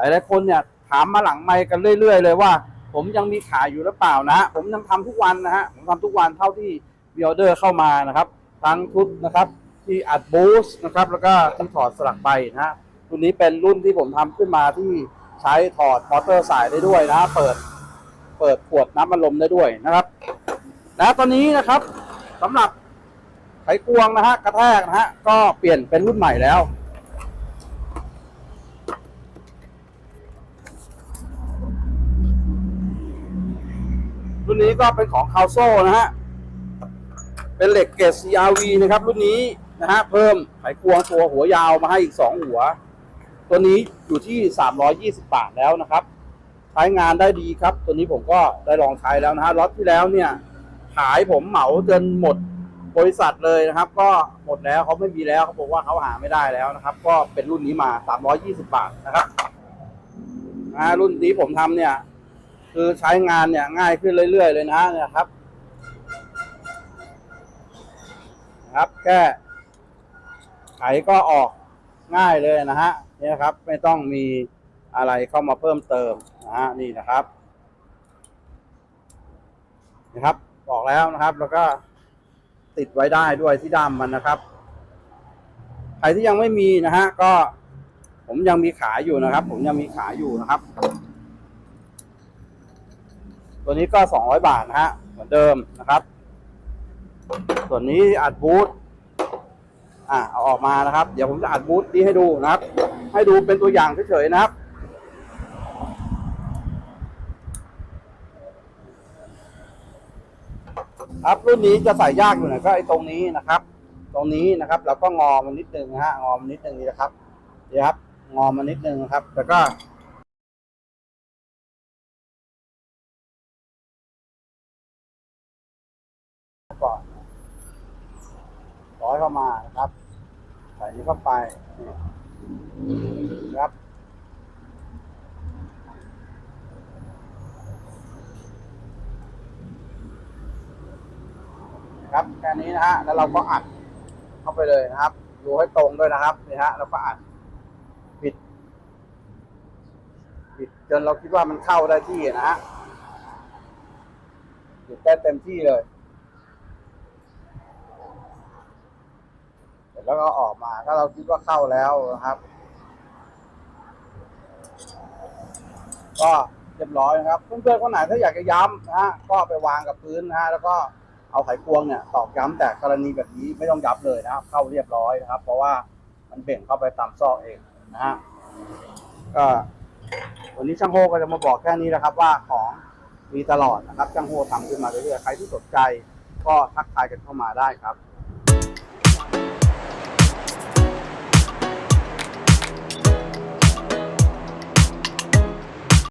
หลายๆคนเนี่ยถามมาหลังไมค์กันเรื่อย ๆ เลยว่า ผมยังมีขายอยู่หรือเปล่านะ ผมยังทำทุกวันนะฮะผมทำทุกวันเท่าที่มีออเดอร์เข้ามานะครับ ทั้งชุดนะครับ ที่อัดบูสต์นะครับ แล้วก็ที่ถอดสลักไปนะฮะรุ่นนี้เป็นรุ่นที่ผมทำขึ้นมาที่ใช้ถอดมอเตอร์สายได้ด้วยนะฮะเปิดเปิดขวดน้ำมันลมได้ด้วยนะครับนะตอนนี้นะครับสำหรับไขควงนะฮะกระแทกนะฮะก็เปลี่ยนเป็นรุ่นใหม่แล้ว นนี้ก็เป็นของคาวโซนะฮะ เป็นเหล็กเกรด CRV นะครับ รุ่นนี้นะฮะ เพิ่มไขควงตัวหัวยาวมาให้อีก 2 หัว ตัวนี้อยู่ที่ 320 บาทแล้วนะครับ ใช้งานได้ดีครับ ตัวนี้ผมก็ได้ลองใช้แล้วนะฮะล็อตที่แล้วเนี่ย ขายผมเหมาจนหมดบริษัทเลยนะครับ ก็หมดแล้วเขาไม่มีแล้วเขาบอกว่าเขาหาไม่ได้แล้วนะครับ ก็เป็นรุ่นนี้มา 320 บาทนะครับนะรุ่นนี้ผมทำเนี่ย คือใช้งานเนี่ยง่ายขึ้นเรื่อยๆเลยนะเนี่ยครับ ครับแค่ไขก็ออกง่ายเลยนะฮะนี่ครับ ไม่ต้องมีอะไรเข้ามาเพิ่มเติมนะฮะนี่นะครับนะครับบอกแล้วนะครับ แล้วก็ติดไว้ได้ด้วยที่ด้ามมันนะครับใครที่ยังไม่มีนะฮะก็ผมยังมีขายอยู่นะครับ ผมยังมีขายอยู่นะครับ ตัวนี้ก็สองร้อยบาทนะฮะ เหมือนเดิมนะครับ ส่วนนี้อัดบูทอ่าเอาออกมานะครับ เดี๋ยวผมจะอัดบูทนี้ให้ดูนะครับ ให้ดูเป็นตัวอย่างเฉยๆนะครับครับรุ่นนี้จะใส่ยากอยู่หน่อยก็ไอ้ตรงนี้นะครับ ตรงนี้นะครับ เราก็งอมันนิดนึงนะฮะงอมันนิดนึงนี่นะครับนี่ครับ งอมันนิดนึงนะครับแล้วก็ อยเข้ามานะครับ ใส่นี้เข้าไปครับครับแค่นี้นะฮะแล้วเราก็อัดเข้าไปเลยนะครับ ดูให้ตรงด้วยนะครับนี่ฮะแล้วก็อัดปิดปิดจนเราคิดว่ามันเข้าได้ที่นะฮะปิดได้เต็มที่เลย เส ร็จแล้วก็ออกมาถ้าเราคิดว่าเข้าแล้วนะครับ ก็เรียบร้อยนะครับเพื่อนๆคนไหนถ้าอยากจะย้ำนะฮะก็ไปวางกับพื้นนะฮะแล้วก็เอาไขควงเนี่ยตอกย้ำแต่กรณีแบบนี้ไม่ต้องยับเลยนะครับ เข้าเรียบร้อยนะครับ เพราะว่ามันเบ่งเข้าไปตามซอกเองนะฮะก็วันนี้ช่างโฮก็จะมาบอกแค่นี้นะครับ ว่าของมีตลอดนะครับช่างโฮทำขึ้นมาเรื่อยๆใครที่สนใจ ก็ทักทายกันเข้ามาได้ครับ